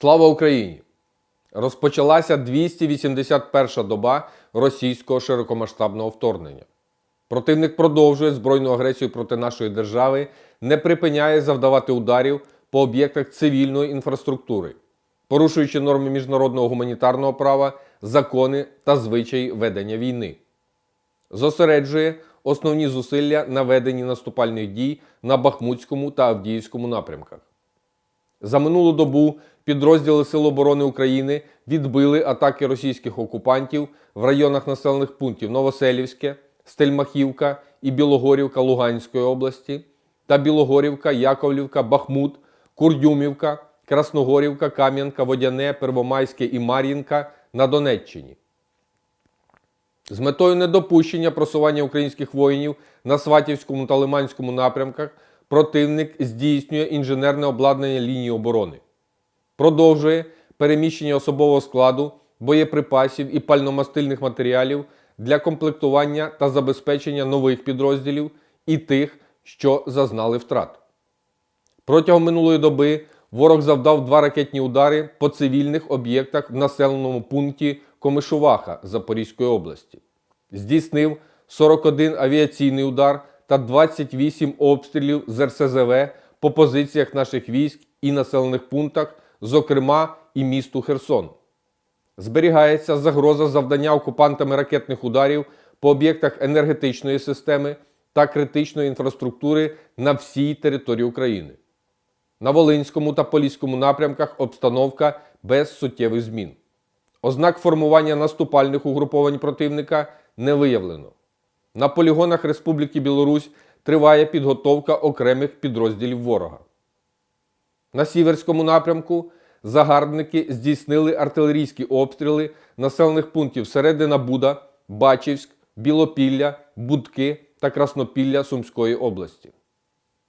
Слава Україні! Розпочалася 281-ша доба російського широкомасштабного вторгнення. Противник продовжує збройну агресію проти нашої держави, не припиняє завдавати ударів по об'єктах цивільної інфраструктури, порушуючи норми міжнародного гуманітарного права, закони та звичаї ведення війни. Зосереджує основні зусилля на веденні наступальних дій на Бахмутському та Авдіївському напрямках. За минулу добу підрозділи Сил оборони України відбили атаки російських окупантів в районах населених пунктів Новоселівське, Стельмахівка і Білогорівка Луганської області та Білогорівка, Яковлівка, Бахмут, Курдюмівка, Красногорівка, Кам'янка, Водяне, Первомайське і Мар'їнка на Донеччині. З метою недопущення просування українських воїнів на Сватівському та Лиманському напрямках противник здійснює інженерне обладнання лінії оборони, продовжує переміщення особового складу, боєприпасів і пальномастильних матеріалів для комплектування та забезпечення нових підрозділів і тих, що зазнали втрат. Протягом минулої доби ворог завдав два ракетні удари по цивільних об'єктах в населеному пункті Комишуваха Запорізької області. Здійснив 41 авіаційний удар та 28 обстрілів з РСЗВ по позиціях наших військ і населених пунктах, зокрема і місту Херсон. Зберігається загроза завдання окупантами ракетних ударів по об'єктах енергетичної системи та критичної інфраструктури на всій території України. На Волинському та Поліському напрямках обстановка без суттєвих змін. Ознак формування наступальних угруповань противника не виявлено. На полігонах Республіки Білорусь триває підготовка окремих підрозділів ворога. На Сіверському напрямку загарбники здійснили артилерійські обстріли населених пунктів Середина Буда, Бачівськ, Білопілля, Будки та Краснопілля Сумської області.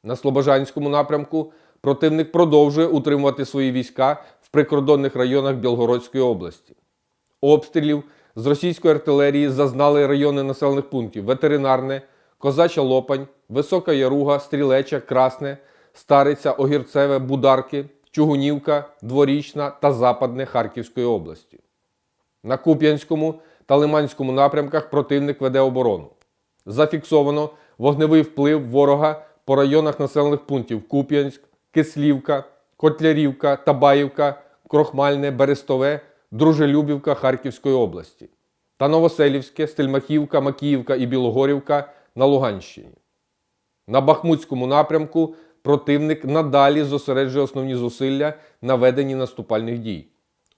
На Слобожанському напрямку противник продовжує утримувати свої війська в прикордонних районах Білгородської області. Обстрілів з російської артилерії зазнали райони населених пунктів Ветеринарне, Козача Лопань, Висока Яруга, Стрілеча, Красне, Стариця, Огірцеве, Бударки, Чугунівка, Дворічна та Западне Харківської області. На Куп'янському та Лиманському напрямках противник веде оборону. Зафіксовано вогневий вплив ворога по районах населених пунктів Куп'янськ, Кислівка, Котлярівка, Табаївка, Крохмальне, Берестове, Дружелюбівка Харківської області та Новоселівське, Стельмахівка, Макіївка і Білогорівка на Луганщині. На Бахмутському напрямку противник надалі зосереджує основні зусилля на веденні наступальних дій.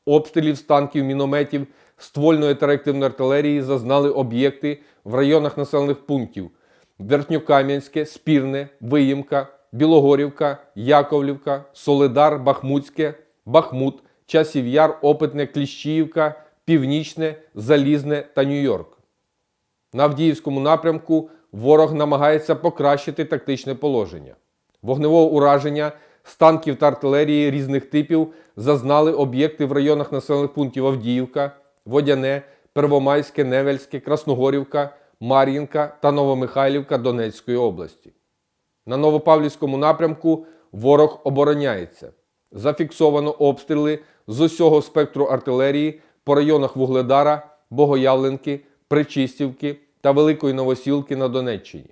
Обстрілів з танків, мінометів, ствольної та реактивної артилерії зазнали об'єкти в районах населених пунктів Верхньокам'янське, Спірне, Виїмка, Білогорівка, Яковлівка, Солидар, Бахмутське, Бахмут, Часів Яр, Опитне, Кліщіївка, Північне, Залізне та Нью-Йорк. На Авдіївському напрямку ворог намагається покращити тактичне положення. Вогневого ураження з танків та артилерії різних типів зазнали об'єкти в районах населених пунктів Авдіївка, Водяне, Первомайське, Невельське, Красногорівка, Мар'їнка та Новомихайлівка Донецької області. На Новопавлівському напрямку ворог обороняється. Зафіксовано обстріли з усього спектру артилерії по районах Вугледара, Богоявленки, Причистівки та Великої Новосілки на Донеччині.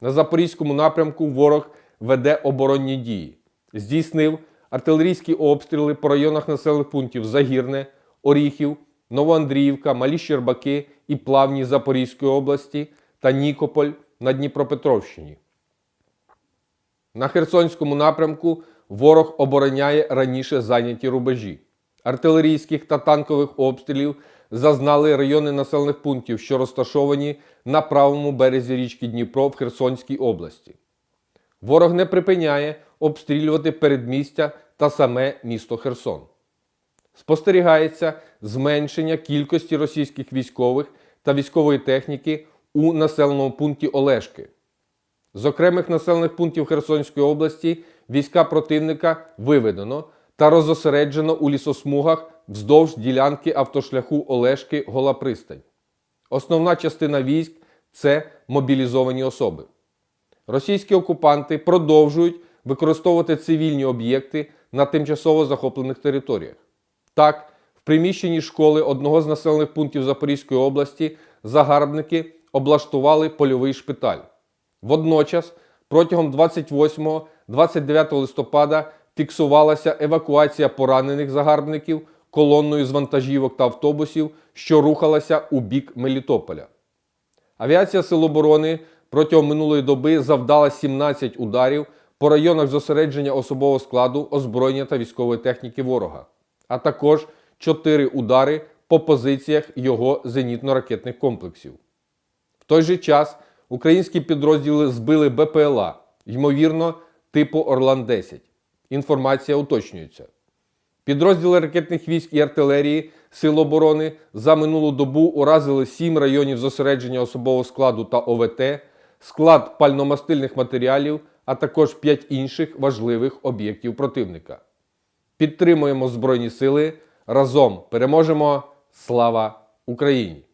На Запорізькому напрямку ворог веде оборонні дії. Здійснив артилерійські обстріли по районах населених пунктів Загірне, Оріхів, Новоандріївка, Малі Щербаки і Плавні Запорізької області та Нікополь на Дніпропетровщині. На Херсонському напрямку ворог обороняє раніше зайняті рубежі. Артилерійських та танкових обстрілів зазнали райони населених пунктів, що розташовані на правому березі річки Дніпро в Херсонській області. Ворог не припиняє обстрілювати передмістя та саме місто Херсон. Спостерігається зменшення кількості російських військових та військової техніки у населеному пункті Олешки. З окремих населених пунктів Херсонської області війська противника виведено та розосереджено у лісосмугах вздовж ділянки автошляху Олешки Гола Пристань. Основна частина військ це мобілізовані особи. Російські окупанти продовжують використовувати цивільні об'єкти на тимчасово захоплених територіях. Так, в приміщенні школи одного з населених пунктів Запорізької області загарбники облаштували польовий шпиталь. Водночас, протягом 28-29 листопада фіксувалася евакуація поранених загарбників колонною з вантажівок та автобусів, що рухалася у бік Мелітополя. Авіація Сил оборони протягом минулої доби завдала 17 ударів по районах зосередження особового складу, озброєння та військової техніки ворога, а також 4 удари по позиціях його зенітно-ракетних комплексів. В той же час українські підрозділи збили БПЛА, ймовірно, типу Орлан-10. Інформація уточнюється. Підрозділи ракетних військ і артилерії Сил оборони за минулу добу уразили 7 районів зосередження особового складу та ОВТ, склад пальномастильних матеріалів, а також 5 інших важливих об'єктів противника. Підтримуємо Збройні Сили. Разом переможемо! Слава Україні!